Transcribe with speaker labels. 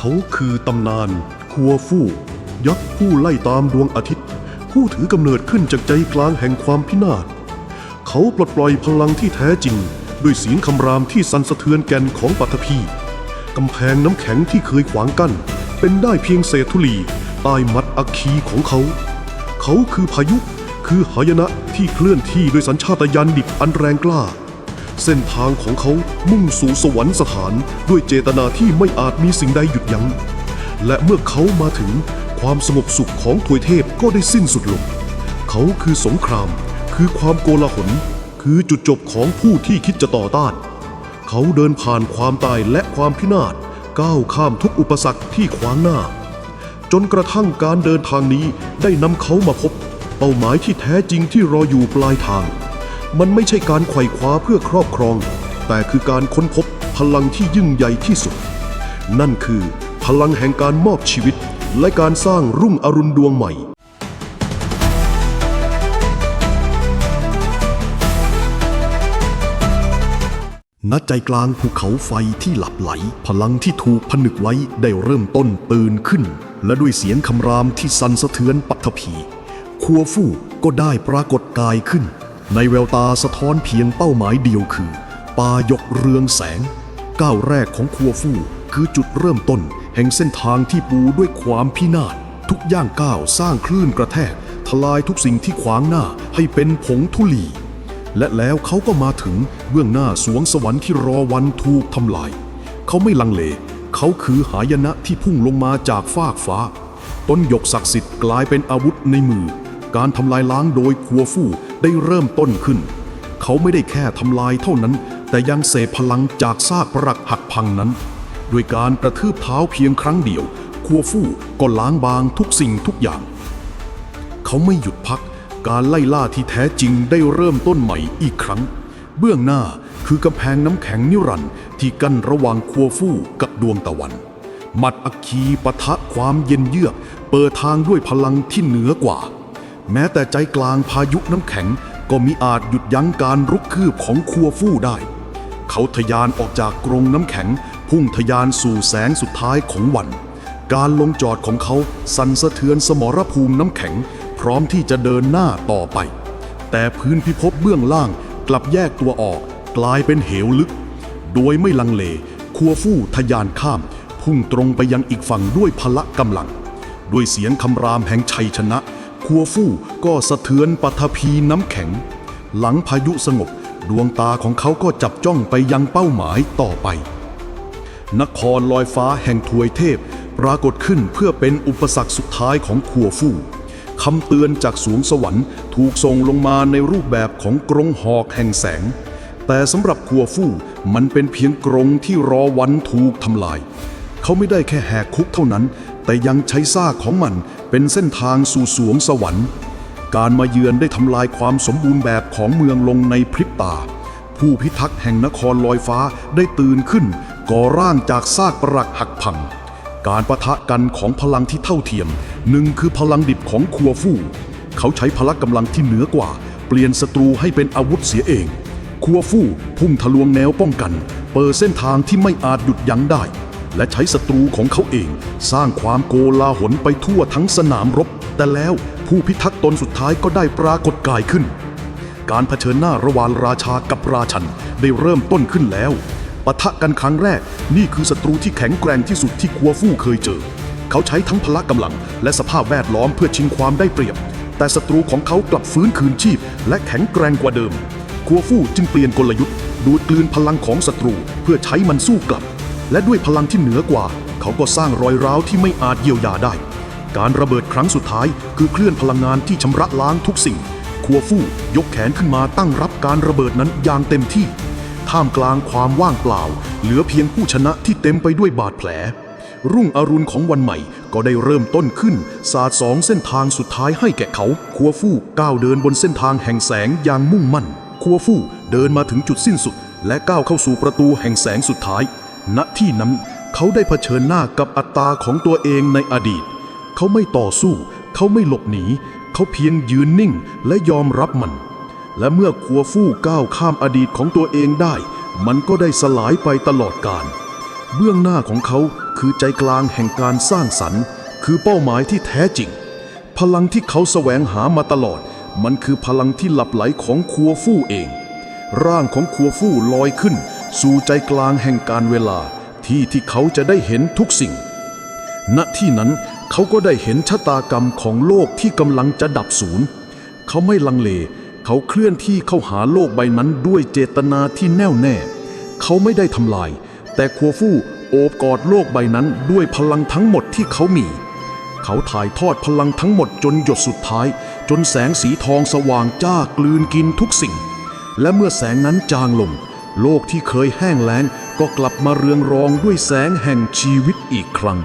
Speaker 1: เขาคือตำนาน คัวฟู่ ยักษ์ผู้ไล่ตามดวงอาทิตย์ ผู้ถือกำเนิดขึ้นจากใจกลางแห่งความพินาศ เขาปลดปล่อยพลังที่แท้จริง ด้วยเสียงคำรามที่สั่นสะเทือนแก่นของปัทภีกำแพงน้ำแข็งที่เคยขวางกั้น เป็นได้เพียงเศษธุลีใต้มัดอัคคีของเขา เขาคือพายุ คือหายนะที่เคลื่อนที่ด้วยสัญชาตญาณดิบอันแรงกล้า เส้นทางของเขามุ่งสู่สวรรค์สถานด้วยเจตนาที่ไม่อาจมีสิ่งใดหยุดยัง้ง และเมื่อเขามาถึงความสงบสุขของทวยเทพก็ได้สิ้นสุดลง เขาคือสงคราม คือความโกลาหล คือจุดจบของผู้ที่คิดจะต่อต้าน เขาเดินผ่านความตายและความพินาศก้าวข้ามทุกอุปสรรคที่ขวางหน้า จนกระทั่งการเดินทางนี้ได้นำเขามาพบ เป้าหมายที่แท้จริงที่รออยู่ปลายทาง มันไม่ใช่การไขว่คว้าเพื่อครอบครอง แต่คือการค้นพบพลังที่ยิ่งใหญ่ที่สุด นั่นคือพลังแห่งการมอบชีวิต และการสร้างรุ่งอรุณดวงใหม่ณใจกลางภูเขาไฟที่หลับไหล พลังที่ถูกผนึกไว้ได้เริ่มต้นตื่นขึ้น และด้วยเสียงคำรามที่สั่นสะเทือนปัทภีคัวฟู่ก็ได้ปรากฏกายขึ้น ในแววตาสะท้อนเพียงเป้าหมายเดียวคือ ปายกเรืองแสง ก้าวแรกของครัวฟู่คือจุดเริ่มต้น แห่งเส้นทางที่ปูด้วยความพินาศทุกย่างก้าวสร้างคลื่นกระแทก ทลายทุกสิ่งที่ขวางหน้าให้เป็นผงธุลี และแล้วเขาก็มาถึงเบื้องหน้าสวงสวรรค์ที่รอวันถูกทำลาย เขาไม่ลังเล เขาคือหายนะที่พุ่งลงมาจากฟากฟ้า ต้นหยกศักดิ์สิทธิ์กลายเป็นอาวุธในมือ การทำลายล้างโดยครัวฟู่ ได้เริ่มต้นขึ้น เขาไม่ได้แค่ทำลายเท่านั้น แต่ยังเสพพลังจากซากปรักหักพังนั้น ด้วยการกระทืบเท้าเพียงครั้งเดียว คัวฟู่ก็ล้างบางทุกสิ่งทุกอย่าง เขาไม่หยุดพัก การไล่ล่าที่แท้จริงได้เริ่มต้นใหม่อีกครั้ง เบื้องหน้าคือกำแพงน้ำแข็งนิรันด์ที่กั้นระหว่างคัวฟู่กับดวงตะวัน หมัดอัคคีปะทะความเย็นเยือก เปิดทางด้วยพลังที่เหนือกว่า แม้แต่ใจกลางพายุน้ำแข็งก็มิอาจหยุดยั้งการรุกคืบของคัวฟู่ได้ เขาทะยานออกจากกรงน้ำแข็ง พุ่งทะยานสู่แสงสุดท้ายของวัน การลงจอดของเขาสั่นสะเทือนสมรภูมิน้ำแข็ง พร้อมที่จะเดินหน้าต่อไป แต่พื้นพิภพเบื้องล่างกลับแยกตัวออกกลายเป็นเหวลึก โดยไม่ลังเลคัวฟู่ทะยานข้าม พุ่งตรงไปยังอีกฝั่งด้วยพละกำลัง ด้วยเสียงคำรามแห่งชัยชนะ คัวฟู่ก็สะเทือนปฐพีน้ำแข็ง หลังพายุสงบดวงตาของเขาก็จับจ้องไปยังเป้าหมายต่อไป นครลอยฟ้าแห่งทวยเทพปรากฏขึ้นเพื่อเป็นอุปสรรคสุดท้ายของคัวฟู่คำเตือนจากสวงสวรรค์ถูกส่งลงมาในรูปแบบของกรงหอกแห่งแสง แต่สำหรับคัวฟู่มันเป็นเพียงกรงที่รอวันถูกทำลาย เขาไม่ได้แค่แหกคุกเท่านั้น แต่ยังใช้ซากของมัน เป็นเส้นทางสู่สวงสวรรค์ การมาเยือนได้ทำลายความสมบูรณ์แบบของเมืองลงในพริบตา ผู้พิทักษ์แห่งนครลอยฟ้าได้ตื่นขึ้น ก่อร่างจากซากปรักหักพัง การประทะกันของพลังที่เท่าเทียม หนึ่งคือพลังดิบของคัวฟู่ เขาใช้พละกำลังที่เหนือกว่า เปลี่ยนศัตรูให้เป็นอาวุธเสียเองคัวฟู่พุ่งทะลวงแนวป้องกัน เปิดเส้นทางที่ไม่อาจหยุดยั้งได้ และใช้ศัตรูของเขาเอง สร้างความโกลาหลไปทั่วทั้งสนามรบ แต่แล้วผู้พิทักษ์ตนสุดท้ายก็ได้ปรากฏกายขึ้น การเผชิญหน้าระหว่างราชากับราชันได้เริ่มต้นขึ้นแล้วปะทะกันครั้งแรก นี่คือศัตรูที่แข็งแกร่งที่สุดที่คัวฟู่เคยเจอ เขาใช้ทั้งพละกำลัง และสภาพแวดล้อมเพื่อชิงความได้เปรียบ แต่ศัตรูของเขากลับฟื้นคืนชีพ และแข็งแกร่งกว่าเดิมคัวฟู่จึงเปลี่ยนกลยุทธ์ ดูดกลืนพลังของศัตรูเพื่อใช้มันสู้กลับ และด้วยพลังที่เหนือกว่า เขาก็สร้างรอยร้าวที่ไม่อาจเยียวยาได้ การระเบิดครั้งสุดท้าย คือเคลื่อนพลังงานที่ชำระล้างทุกสิ่ง คัวฟู่ยกแขนขึ้นมาตั้งรับการระเบิดนั้นอย่างเต็มที่ ท่ามกลางความว่างเปล่า เหลือเพียงผู้ชนะที่เต็มไปด้วยบาดแผล รุ่งอรุณของวันใหม่ก็ได้เริ่มต้นขึ้นสาดสองเส้นทางสุดท้ายให้แก่เขา คัวฟู่ก้าวเดินบนเส้นทางแห่งแสงอย่างมุ่งมั่น คัวฟู่เดินมาถึงจุดสิ้นสุด และก้าวเข้าสู่ประตูแห่งแสงสุดท้าย ณที่นั้นเขาได้เผชิญหน้ากับอัตตาของตัวเองในอดีต เขาไม่ต่อสู้ เขาไม่หลบหนี เขาเพียงยืนนิ่งและยอมรับมัน และเมื่อคัวฟู่ก้าวข้ามอดีตของตัวเองได้ มันก็ได้สลายไปตลอดกาลเบื้องหน้าของเขาคือใจกลางแห่งการสร้างสรรค์ คือเป้าหมายที่แท้จริง พลังที่เขาแสวงหามาตลอด มันคือพลังที่หลับไหลของคัวฟู่เอง ร่างของคัวฟู่ลอยขึ้น สู่ใจกลางแห่งการเวลาที่ที่เขาจะได้เห็นทุกสิ่ง ณที่นั้นเขาก็ได้เห็นชะตากรรมของโลกที่กำลังจะดับสูญเขาไม่ลังเล เขาเคลื่อนที่เข้าหาโลกใบนั้นด้วยเจตนาที่แน่วแน่ เขาไม่ได้ทำลาย แต่คัวฟู่โอบกอดโลกใบนั้นด้วยพลังทั้งหมดที่เขามี เขาถ่ายทอดพลังทั้งหมดจนหยดสุดท้าย จนแสงสีทองสว่างจ้ากลืนกินทุกสิ่ง และเมื่อแสงนั้นจางลง โลกที่เคยแห้งแล้งก็กลับมาเรืองรองด้วยแสงแห่งชีวิตอีกครั้ง